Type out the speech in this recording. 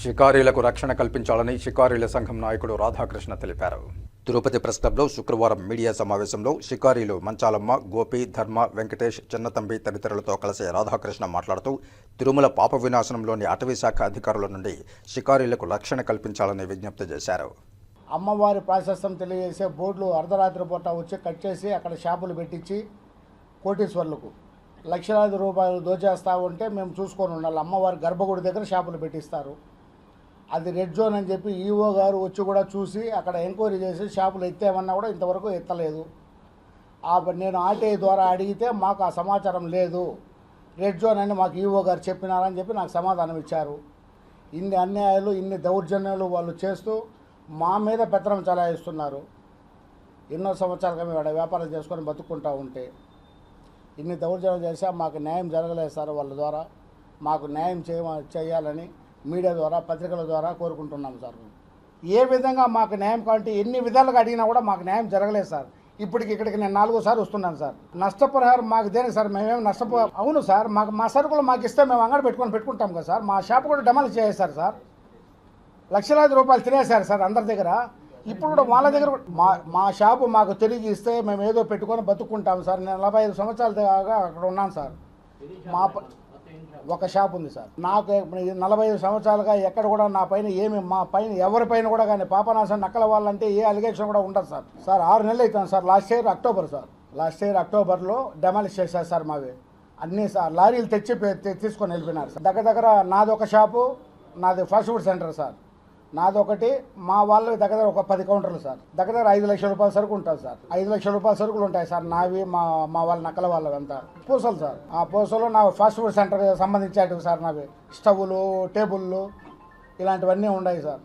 షికారీలకు రక్షణ కల్పించాలని షికారీల సంఘం నాయకుడు రాధాకృష్ణ తెలిపారు. తిరుపతి ప్రెస్ క్లబ్లో శుక్రవారం మీడియా సమావేశంలో షికారీలు మంచాలమ్మ గోపి ధర్మ వెంకటేష్ చిన్నతంబి తదితరులతో కలిసి రాధాకృష్ణ మాట్లాడుతూ తిరుమల పాప వినాశనంలోని అటవీ శాఖ అధికారుల నుండి షికారీలకు రక్షణ కల్పించాలని విజ్ఞప్తి చేశారు. అమ్మవారి ప్రాశస్తం తెలియజేసే బోర్డులు అర్ధరాత్రి పూట వచ్చి కట్ చేసి అక్కడ షాపులు పెట్టించి కోటీశ్వర్లకు లక్షలాది రూపాయలు దోచేస్తా ఉంటే మేము చూసుకొని ఉండాలి. అమ్మవారి గర్భగుడి దగ్గర షాపులు పెట్టిస్తారు. అది రెడ్ జోన్ అని చెప్పి ఈఓ గారు వచ్చి కూడా చూసి అక్కడ ఎంక్వైరీ చేసి షాపులు ఎత్తేమన్నా కూడా ఇంతవరకు ఎత్తలేదు. ఆ నేను ఆర్టీఐ ద్వారా అడిగితే మాకు ఆ సమాచారం లేదు. రెడ్ జోన్ అని మాకు ఈఓ గారు చెప్పినారని చెప్పి నాకు సమాధానం ఇచ్చారు. ఇన్ని అన్యాయాలు ఇన్ని దౌర్జన్యాలు వాళ్ళు చేస్తూ మా మీద పెత్తనం చలాయిస్తున్నారు. ఎన్నో సంవత్సరాలుగా మేము ఇక్కడ వ్యాపారం చేసుకొని బతుక్కుంటా ఉంటే. ఇన్ని దౌర్జన్యం చేసా మాకు న్యాయం జరగలేదు సార్ వాళ్ళ ద్వారా. మాకు న్యాయం చేయ చేయాలని మీడియా ద్వారా పత్రికల ద్వారా కోరుకుంటున్నాం సార్. ఏ విధంగా మాకు న్యాయం కావాలంటే ఎన్ని విధాలుగా అడిగినా కూడా మాకు న్యాయం జరగలేదు సార్. ఇప్పటికి ఇక్కడికి నేను నాలుగోసారి వస్తున్నాను సార్. నష్టపరిహారం మాకు దేనికి సార్? మేమేం నష్టపో అవును సార్ మాకు మా సరుకులు మాకు ఇస్తే మేము అంగడి పెట్టుకొని పెట్టుకుంటాం కదా సార్. మా షాప్ కూడా డెమాలిష్ చేసేసారు సార్. లక్షలాది రూపాయలు తినేశారు సార్ అందరి దగ్గర. ఇప్పుడు కూడా వాళ్ళ దగ్గర మా మా షాపు మాకు తిరిగి ఇస్తే మేము ఏదో పెట్టుకొని బతుకుంటాం సార్. నేను నలభై ఐదు సంవత్సరాల దాకా అక్కడ ఉన్నాను సార్. మా ఒక షాప్ ఉంది సార్. నాకు నలభై ఐదు సంవత్సరాలుగా ఎక్కడ కూడా నా పైన ఏమి మా పైన ఎవరి పైన కూడా కానీ పాపనాశం నక్కల వాళ్ళంటే ఏ అలిగేషన్ కూడా ఉండదు సార్. సార్ ఆరు నెలలు అవుతాను sir. Last year October sir. Last year అక్టోబర్లో డెమాలిష్ చేశారు సార్ మావి. అన్నీ సార్ లారీలు తెచ్చి తీసుకొని వెళ్ళిపోయినారు సార్. దగ్గర దగ్గర నాది ఒక షాపు నాది ఫాస్ట్ ఫుడ్ సెంటర్ సార్. నాదొకటి మా వాళ్ళవి దగ్గర ఒక పది కౌంటర్లు సార్. దగ్గర ఐదు లక్షల రూపాయల సరుకు ఉంటుంది సార్. ఐదు లక్షల రూపాయల సరుకులు ఉంటాయి సార్ నావి మా మా వాళ్ళ నక్కల వాళ్ళవంతా పూసలు సార్. ఆ పూసలు నా ఫాస్ట్ ఫుడ్ సెంటర్ సంబంధించేటివి సార్ నావి. స్టవ్లు టేబుల్లు ఇలాంటివన్నీ ఉన్నాయి సార్.